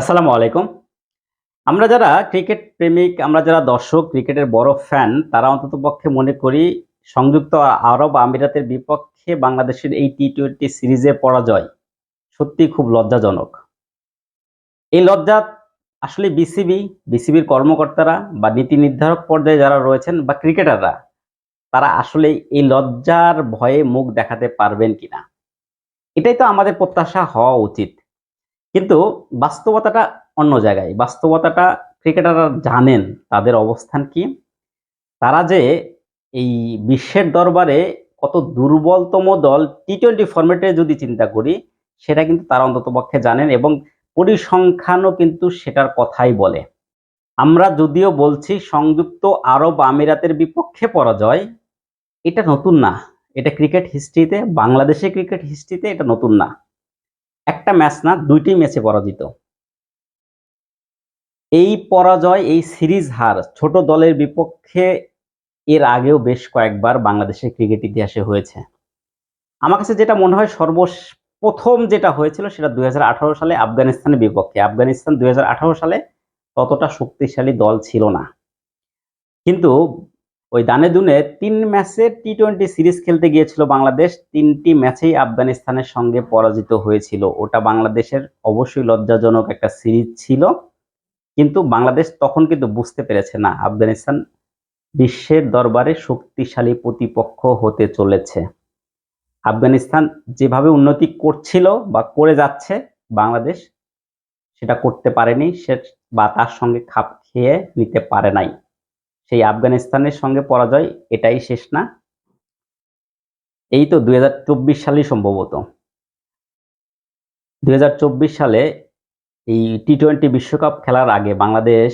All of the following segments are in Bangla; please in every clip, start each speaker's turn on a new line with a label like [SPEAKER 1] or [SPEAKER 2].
[SPEAKER 1] আসসালামু আলাইকুম। আমরা যারা ক্রিকেট প্রেমিক, আমরা যারা দর্শক, ক্রিকেটের বড় ফ্যান, তারা অন্তত পক্ষে মনে করি সংযুক্ত আরব আমিরাতের বিপক্ষে বাংলাদেশের এই টি টোয়েন্টি সিরিজে পরাজয় সত্যি খুব লজ্জাজনক। এই লজ্জা আসলে বিসিবি, বিসিবির কর্মকর্তারা বা নীতি নির্ধারক পর্যায়ে যারা রয়েছেন বা ক্রিকেটাররা, তারা আসলে এই লজ্জার ভয়ে মুখ দেখাতে পারবেন কিনা? এটাই তো আমাদের প্রত্যাশা হওয়া উচিত। কিন্তু বাস্তবতাটা অন্য জায়গায়। বাস্তবতাটা ক্রিকেটাররা জানেন তাদের অবস্থান কি। তারা যে এই বিশ্বের দরবারে কত দুর্বলতম দল টি টোয়েন্টি ফর্মেটে যদি চিন্তা করি, সেটা কিন্তু তারা অন্তত পক্ষে জানেন এবং পরিসংখ্যানও কিন্তু সেটার কথাই বলে। আমরা যদিও বলছি সংযুক্ত আরব আমিরাতের বিপক্ষে পরাজয়, এটা নতুন না। এটা ক্রিকেট হিস্ট্রিতে বাংলাদেশের ক্রিকেট হিস্ট্রিতে এটা নতুন না। একটা ম্যাচ না, দুইটি ম্যাচে পরাজিত। এই পরাজয়, এই সিরিজ হার ছোট দলের বিপক্ষে এর আগেও বেশ কয়েকবার বাংলাদেশের ক্রিকেট ইতিহাসে হয়েছে। আমার কাছে যেটা মনে হয় সর্ব প্রথম যেটা হয়েছিল সেটা দুই হাজার আঠারো সালে আফগানিস্তানের বিপক্ষে। আফগানিস্তান দুই হাজার আঠারো সালে ততটা শক্তিশালী দল ছিল না। কিন্তু ওই দানে দুনে তিন ম্যাচে টি টোয়েন্টি সিরিজ খেলতে গিয়েছিল বাংলাদেশ। তিনটি ম্যাচেই আফগানিস্তানের সঙ্গে পরাজিত হয়েছিল। ওটা বাংলাদেশের অবশ্যই লজ্জাজনক একটা সিরিজ ছিল। কিন্তু বাংলাদেশ তখন কিন্তু বুঝতে পেরেছে, না, আফগানিস্তান বিশ্বের দরবারে শক্তিশালী প্রতিপক্ষ হতে চলেছে। আফগানিস্তান যেভাবে উন্নতি করছিল বা করে যাচ্ছে, বাংলাদেশ সেটা করতে পারেনি। সে বা তার সঙ্গে খাপ খেয়ে নিতে পারে নাই। সেই আফগানিস্তানের সঙ্গে পরাজয় এটাই শেষ না। এই তো দুই হাজার চব্বিশ সালেই সম্ভবত। দুই হাজার চব্বিশ সালে এই টি টোয়েন্টি বিশ্বকাপ খেলার আগে বাংলাদেশ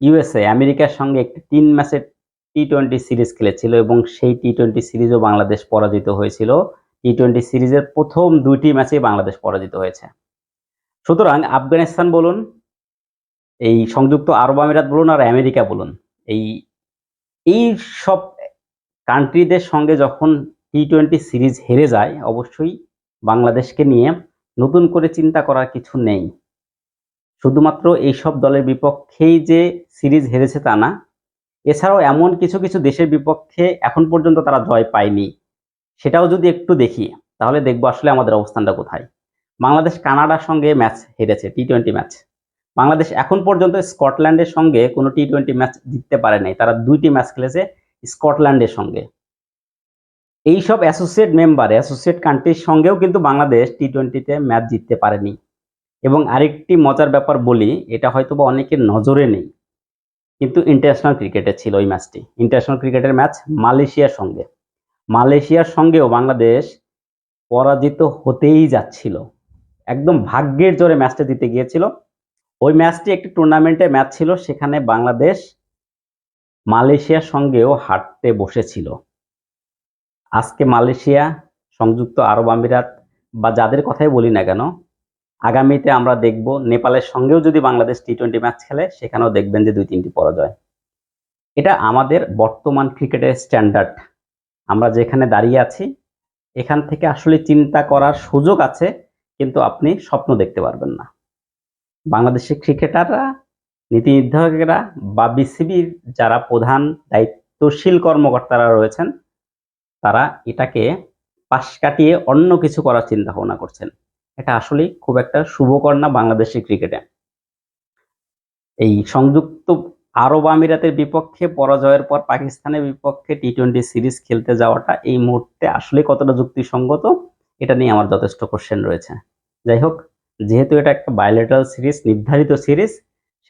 [SPEAKER 1] ইউএসএ আমেরিকার সঙ্গে একটি তিন ম্যাচের টি টোয়েন্টি সিরিজ খেলেছিল এবং সেই টি টোয়েন্টি সিরিজও বাংলাদেশ পরাজিত হয়েছিল। টি টোয়েন্টি সিরিজের প্রথম দুইটি ম্যাচেই বাংলাদেশ পরাজিত হয়েছে। সুতরাং আফগানিস্তান বলুন, এই সংযুক্ত আরব আমিরাত বলুন আর আমেরিকা বলুন এই এই সব কান্ট্রিদের সঙ্গে যখন টি টোয়েন্টি সিরিজ হেরে যায়, অবশ্যই বাংলাদেশকে নিয়ে নতুন করে চিন্তা করার কিছু নেই। শুধুমাত্র এইসব দলের বিপক্ষেই যে সিরিজ হেরেছে তা না, এছাড়াও এমন কিছু কিছু দেশের বিপক্ষে এখন পর্যন্ত তারা জয় পায়নি। সেটাও যদি একটু দেখি, তাহলে দেখব আসলে আমাদের অবস্থানটা কোথায়। বাংলাদেশ কানাডার সঙ্গে ম্যাচ হেরেছে টি টোয়েন্টি ম্যাচ বাংলাদেশ এখন পর্যন্ত স্কটল্যান্ডের সঙ্গে কোনো টি টোয়েন্টি ম্যাচ জিততে পারে নাই। তারা দুইটি ম্যাচ খেলেছে স্কটল্যান্ডের সঙ্গে। এইসব অ্যাসোসিয়েট মেম্বার অ্যাসোসিয়েট কান্ট্রির সঙ্গেও কিন্তু বাংলাদেশ টি টোয়েন্টিতে ম্যাচ জিততে পারেনি। এবং আরেকটি মজার ব্যাপার বলি, এটা হয়তো বা অনেকের নজরে নেই, কিন্তু ইন্টারন্যাশনাল ক্রিকেটে ছিল ওই ম্যাচটি ইন্টারন্যাশনাল ক্রিকেটের ম্যাচ মালয়েশিয়ার সঙ্গে। মালয়েশিয়ার সঙ্গেও বাংলাদেশ পরাজিত হতেই যাচ্ছিল। একদম ভাগ্যের জোরে ম্যাচটা দিতে গিয়েছিল। ওই ম্যাচটি একটি টুর্নামেন্টে ম্যাচ ছিল, সেখানে বাংলাদেশ মালয়েশিয়ার সঙ্গেও হাঁটতে বসেছিল। আজকে মালয়েশিয়া, সংযুক্ত আরব আমিরাত, বা যাদের কথাই বলি না কেন, আগামীতে আমরা দেখব নেপালের সঙ্গেও যদি বাংলাদেশ টি টোয়েন্টি ম্যাচ খেলে, সেখানেও দেখবেন যে দুই তিনটি পরাজয়। এটা আমাদের বর্তমান ক্রিকেটের স্ট্যান্ডার্ড আমরা যেখানে দাঁড়িয়ে আছি, এখান থেকে আসলে চিন্তা করার সুযোগ আছে, কিন্তু আপনি স্বপ্ন দেখতে পারবেন না। বাংলাদেশের ক্রিকেটাররা, নীতি নির্ধারকেরা বা বিসিবির যারা প্রধান দায়িত্বশীল কর্মকর্তারা রয়েছেন, তারা এটাকে পাশ কাটিয়ে অন্য কিছু করার চিন্তা ভাবনা করছেন। এটা আসলেই খুব একটা শুভকর না বাংলাদেশের ক্রিকেটে। এই সংযুক্ত আরব আমিরাতের বিপক্ষে, পরাজয়ের পর পাকিস্তানের বিপক্ষে টি টোয়েন্টি সিরিজ খেলতে যাওয়াটা এই মুহূর্তে আসলে কতটা যুক্তিসঙ্গত, এটা নিয়ে আমার যথেষ্ট কোশ্চেন রয়েছে। যাই হোক যেহেতু এটা একটা বায়োলেটারাল সিরিজ নির্ধারিত সিরিজ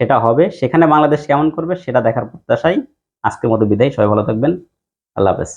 [SPEAKER 1] সেটা হবে। সেখানে বাংলাদেশ কেমন করবে, সেটা দেখার প্রত্যাশাই আজকের মতো বিদায়। সবাই ভালো থাকবেন। আল্লাহ হাফেজ।